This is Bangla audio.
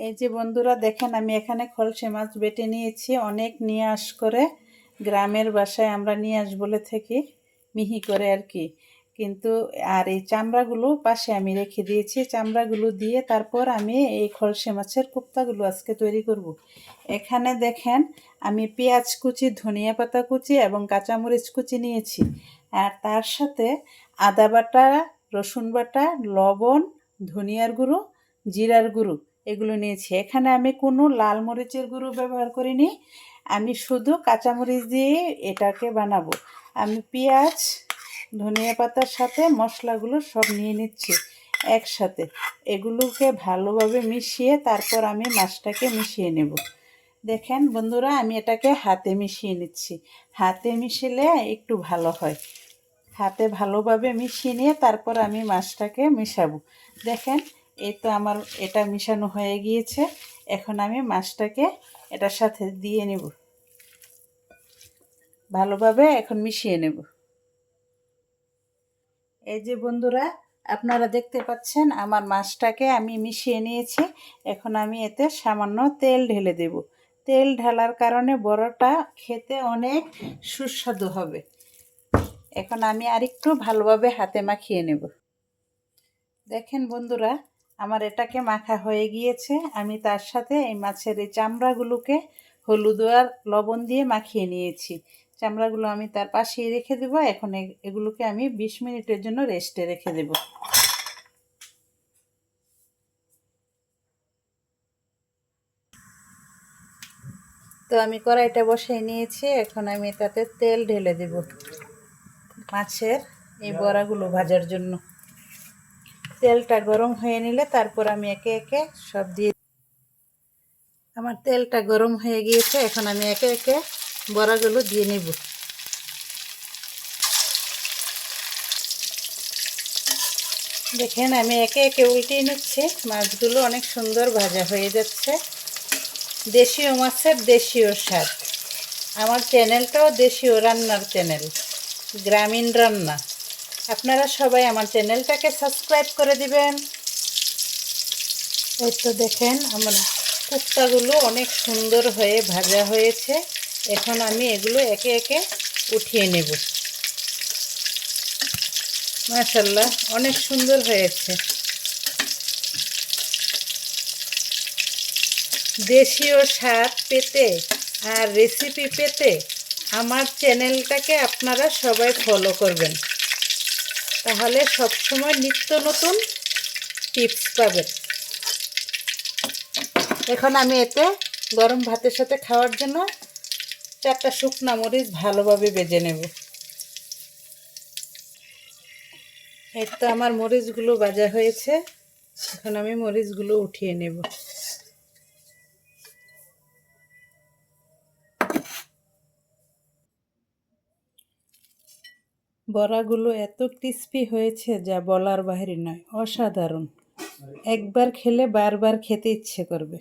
এই যে বন্ধুরা, দেখেন আমি এখানে খলসে মাছ বেটে নিয়েছি। অনেক নিয়ে আস করে গ্রামের বাসায় আমরা নিয়ে আস বলে থাকি, মিহি করে আর কি। কিন্তু আর এই চামড়াগুলো পাশে আমি রেখে দিয়েছি। চামড়াগুলো দিয়ে তারপর আমি এই খলসে মাছের কোপ্তাগুলো আজকে তৈরি করব। এখানে দেখেন, আমি পেঁয়াজ কুচি, ধনিয়া পাতা কুচি এবং কাঁচামরিচ কুচি নিয়েছি। আর তার সাথে আদা বাটা, রসুন বাটা, লবণ, ধনিয়ার গুঁড়ো, জিরার গুঁড়ো এগুলো নিয়েছি। এখানে আমি কোনো লাল মরিচের গুঁড়ো ব্যবহার করিনি। আমি শুধু কাঁচামরিচ দিয়ে এটাকে বানাবো। আমি পেঁয়াজ, ধনিয়া পাতার সাথে মশলাগুলো সব নিয়ে নিচ্ছি একসাথে। এগুলোকে ভালোভাবে মিশিয়ে তারপর আমি মাছটাকে মিশিয়ে নেব। দেখেন বন্ধুরা, আমি এটাকে হাতে মিশিয়ে নিচ্ছি। হাতে মিশিলে একটু ভালো হয়। হাতে ভালোভাবে মিশিয়ে নিয়ে তারপর আমি মাছটাকে মিশাবো। দেখেন এই তো আমার এটা মিশানো হয়ে গিয়েছে। এখন আমি মাছটাকে এটার সাথে দিয়ে নেব। ভালোভাবে এখন মিশিয়ে নেব। এই যে বন্ধুরা, আপনারা দেখতে পাচ্ছেন আমার মাছটাকে আমি মিশিয়ে নিয়েছি। এখন আমি এতে সামান্য তেল ঢেলে দেব। তেল ঢালার কারণে বড়টা খেতে অনেক সুস্বাদু হবে। এখন আমি আরেকটু ভালোভাবে হাতে মাখিয়ে নেব। দেখেন বন্ধুরা আমার এটাকে মাখা হয়ে গিয়েছে। আমি তার সাথে এই মাছের এই চামড়াগুলোকে হলুদ আর লবণ দিয়ে মাখিয়ে নিয়েছি। চামড়াগুলো আমি তার পাশেই রেখে দেবো। এখন এগুলোকে আমি বিশ মিনিটের জন্য রেস্টে রেখে দেব। তো আমি কড়াইটা বসাই নিয়েছি। এখন আমি তাতে তেল ঢেলে দেব মাছের এই বড়াগুলো ভাজার জন্য। তেলটা গরম হয়ে নিলে তারপর আমি একে একে সব দিয়ে আমার তেলটা গরম হয়ে গিয়েছে, এখন আমি একে একে বড়াগুলো দিয়ে নেব। দেখেন, আমি একে একে উল্টিয়ে নিচ্ছি, মাছগুলো অনেক সুন্দর ভাজা হয়ে যাচ্ছে। দেশীয় মাছের দেশীয় স্বাদ। আমার চ্যানেলটাও দেশীয় রান্নার চ্যানেল, গ্রামীণ রান্না। আপনারা সবাই আমার চ্যানেলটাকে সাবস্ক্রাইব করে দিবেন। এই তো দেখেন, আমার কুপ্তাগুলো অনেক সুন্দর হয়ে ভাজা হয়েছে। এখন আমি এগুলো একে একে উঠিয়ে নেব। মাশাল্লাহ অনেক সুন্দর হয়েছে। দেশীয় স্বাদ পেতে আর রেসিপি পেতে আমার চ্যানেলটাকে আপনারা সবাই ফলো করবেন। তাহলে সবসময় নিত্য নতুন টিপস পাবেন। এখন আমি এতে গরম ভাতের সাথে খাওয়ার জন্য চারটা শুকনা মরিচ ভালোভাবে বেজে নেব। এই তো আমার মরিচগুলো বাজা হয়েছে। এখন আমি মরিচগুলো উঠিয়ে নেব। বড়াগুলো এত ক্রিস্পি হয়েছে যা বলার বাহিরে নয়, অসাধারণ। একবার খেলে বারবার খেতে ইচ্ছে করবে।